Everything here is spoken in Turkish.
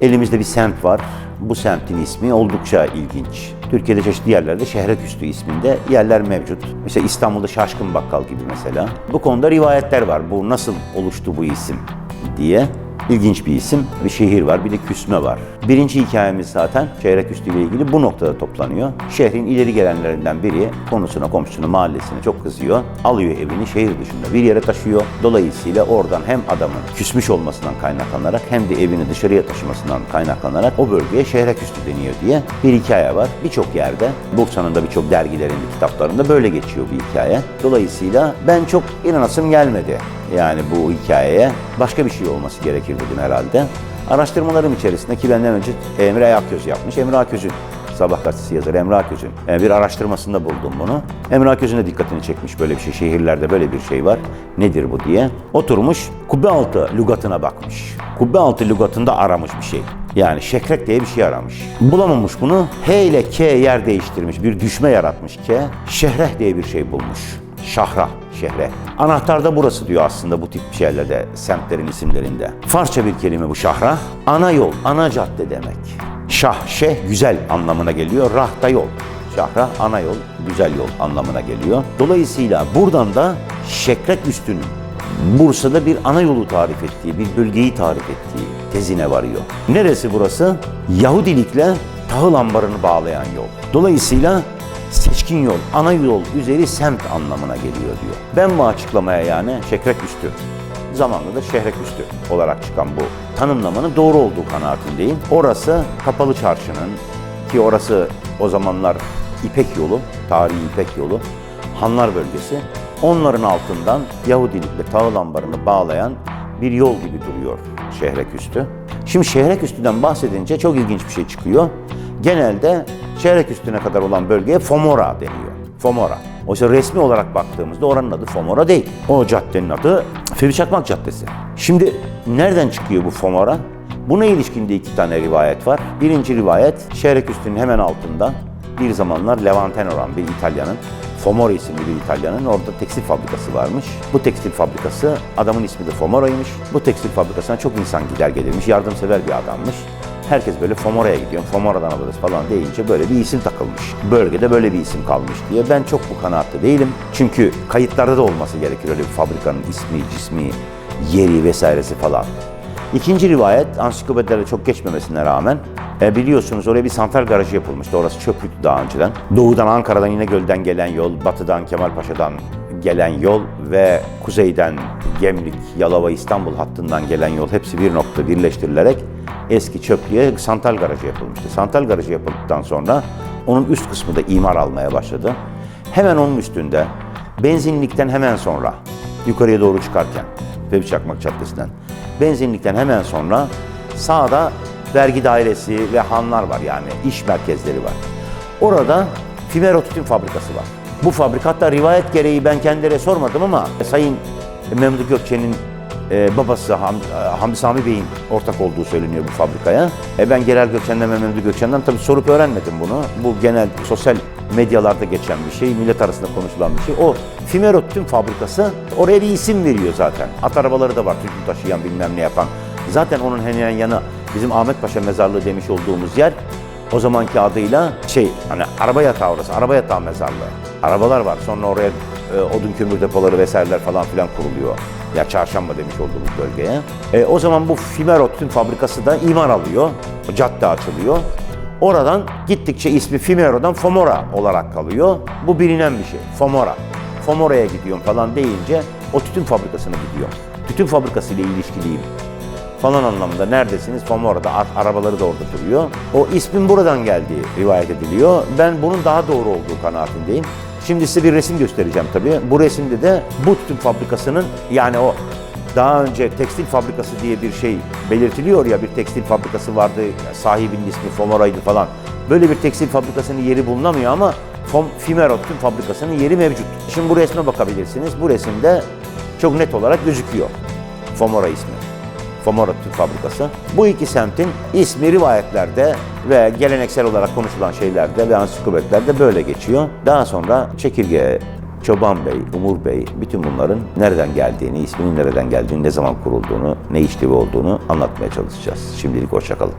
Elimizde bir semt var. Bu semtin ismi oldukça ilginç. Türkiye'de çeşitli yerlerde Şehreküstü isminde yerler mevcut. Mesela İstanbul'da Şaşkın Bakkal gibi mesela. Bu konuda rivayetler var. Bu nasıl oluştu bu isim diye. İlginç bir isim. Bir şehir var, bir de küsme var. Birinci hikayemiz zaten Şehreküstü ile ilgili bu noktada toplanıyor. Şehrin ileri gelenlerinden biri konusuna, komşusuna, mahallesine çok kızıyor. Alıyor evini şehir dışında bir yere taşıyor. Dolayısıyla oradan hem adamın küsmüş olmasından kaynaklanarak hem de evini dışarıya taşımasından kaynaklanarak o bölgeye Şehreküstü deniyor diye bir hikaye var. Birçok yerde, Bursa'nın da birçok dergilerinde, kitaplarında böyle geçiyor bir hikaye. Dolayısıyla ben çok inanasım gelmedi yani bu hikayeye. Başka bir şey olması gerekir dedim herhalde. Araştırmalarım içerisinde ki benden önce Emre Aköz yapmış. Emre Aköz'ün Sabah gazetesi yazarı Emre Aköz'ün e, bir araştırmasında buldum bunu. Emre Aköz'ün de dikkatini çekmiş böyle bir şey. Şehirlerde böyle bir şey var. Nedir bu diye. Oturmuş kubbe altı lügatına bakmış. Kubbe altı lügatında aramış bir şey. Yani şekrek diye bir şey aramış. Bulamamış bunu. H ile K yer değiştirmiş. Bir düşme yaratmış K. Şehreh diye bir şey bulmuş. Şahra, şehre. Anahtar da burası diyor aslında bu tip şeylerde, semtlerin isimlerinde. Farsça bir kelime bu şahra. Ana yol, ana cadde demek. Şah, şeh, güzel anlamına geliyor. Rah da yol. Şahra, ana yol, güzel yol anlamına geliyor. Dolayısıyla buradan da Şekrek Üstü'nün Bursa'da bir ana yolu tarif ettiği, bir bölgeyi tarif ettiği tezine varıyor. Neresi burası? Yahudilikle tahıl ambarını bağlayan yol. Dolayısıyla seçkin yol, ana yol üzeri semt anlamına geliyor diyor. Ben bu açıklamaya yani Şekrek Üstü, zamanla da Şehrek Üstü olarak çıkan bu tanımlamanın doğru olduğu kanaatindeyim. Orası Kapalı Çarşı'nın ki orası o zamanlar İpek yolu, tarihi İpek yolu, Hanlar bölgesi. Onların altından Yahudilikle tahıl ambarını bağlayan bir yol gibi duruyor Şehreküstü. Şimdi Şehreküstü'den bahsedince çok ilginç bir şey çıkıyor. Genelde Şehreküstü'ne kadar olan bölgeye Fomora deniyor. Fomora. Oysa resmi olarak baktığımızda oranın adı Fomora değil. O caddenin adı Fevzi Çakmak Caddesi. Şimdi nereden çıkıyor bu Fomora? Buna ilişkin de iki tane rivayet var. Birinci rivayet Şehreküstü'nün hemen altında bir zamanlar Levanten olan bir İtalyanın Fomora isimli bir İtalyanın orada tekstil fabrikası varmış. Bu tekstil fabrikası adamın ismi de Fomora'ymış. Bu tekstil fabrikasına çok insan gider gelirmiş. Yardımsever bir adammış. Herkes böyle Fomora'ya gidiyor, Fomora'dan alırız falan deyince böyle bir isim takılmış. Bölgede böyle bir isim kalmış diye. Ben çok bu kanaatte değilim. Çünkü kayıtlarda da olması gerekir öyle bir fabrikanın ismi, cismi, yeri vesairesi falan. İkinci rivayet ansiklopedilerde çok geçmemesine rağmen e, biliyorsunuz oraya bir santral garajı yapılmıştı. Orası çöplüktü daha önceden. Doğudan Ankara'dan İnegöl'den gelen yol, batıdan Kemalpaşa'dan gelen yol ve kuzeyden Gemlik, Yalova, İstanbul hattından gelen yol hepsi bir nokta birleştirilerek eski çöplüğe santral garajı yapılmıştı. Santral garajı yapıldıktan sonra onun üst kısmı da imar almaya başladı. Hemen onun üstünde benzinlikten hemen sonra yukarıya doğru çıkarken Fevzi Çakmak Caddesi'nden benzinlikten hemen sonra sağda vergi dairesi ve hanlar var yani iş merkezleri var. Orada Fimero Tütün Fabrikası var. Bu fabrika hatta rivayet gereği ben kendilere sormadım ama Sayın Memduh Gökçe'nin e, babası Ham, e, Hamdi Sami Bey'in ortak olduğu söyleniyor bu fabrikaya. E, ben Genel Gökçen'den ve Memduh Gökçen'den tabii sorup öğrenmedim bunu. Bu genel sosyal medyalarda geçen bir şey, millet arasında konuşulan bir şey. O Fimero Tütün Fabrikası oraya bir isim veriyor zaten. At arabaları da var tütün taşıyan bilmem ne yapan. Zaten onun hemen yanı bizim Ahmet Paşa mezarlığı demiş olduğumuz yer o zamanki adıyla şey hani araba yatağı orası, araba yatağı mezarlığı. Arabalar var. Sonra oraya e, odun kömür depoları vesaireler falan filan kuruluyor. Ya çarşamba demiş olduğumuz bölgeye. E, o zaman bu Fimero Tütün Fabrikası da imar alıyor. Cadde açılıyor. Oradan gittikçe ismi Fimero'dan Fomora olarak kalıyor. Bu bilinen bir şey. Fomora. Fomora'ya gidiyorum falan deyince o tütün fabrikasına gidiyorum. Tütün fabrikası ile ilişkiliyim falan anlamında neredesiniz? Fomora'da ar- arabaları da orada duruyor. O ismin buradan geldiği rivayet ediliyor. Ben bunun daha doğru olduğu kanaatindeyim. Şimdi size bir resim göstereceğim tabii. Bu resimde de bu tütün fabrikasının yani o daha önce tekstil fabrikası diye bir şey belirtiliyor ya bir tekstil fabrikası vardı sahibinin ismi Fomora'ydı falan. Böyle bir tekstil fabrikasının yeri bulunamıyor ama Fom, Fimero tütün fabrikasının yeri mevcut. Şimdi bu resme bakabilirsiniz. Bu resimde çok net olarak gözüküyor Fomora ismi. Fomora Tütün Fabrikası. Bu iki semtin ismi rivayetlerde ve geleneksel olarak konuşulan şeylerde ve ansiklopetlerde böyle geçiyor. Daha sonra çekirge Çoban Bey, Umur Bey, bütün bunların nereden geldiğini, isminin nereden geldiğini, ne zaman kurulduğunu, ne işlevi olduğunu anlatmaya çalışacağız. Şimdilik hoşçakalın.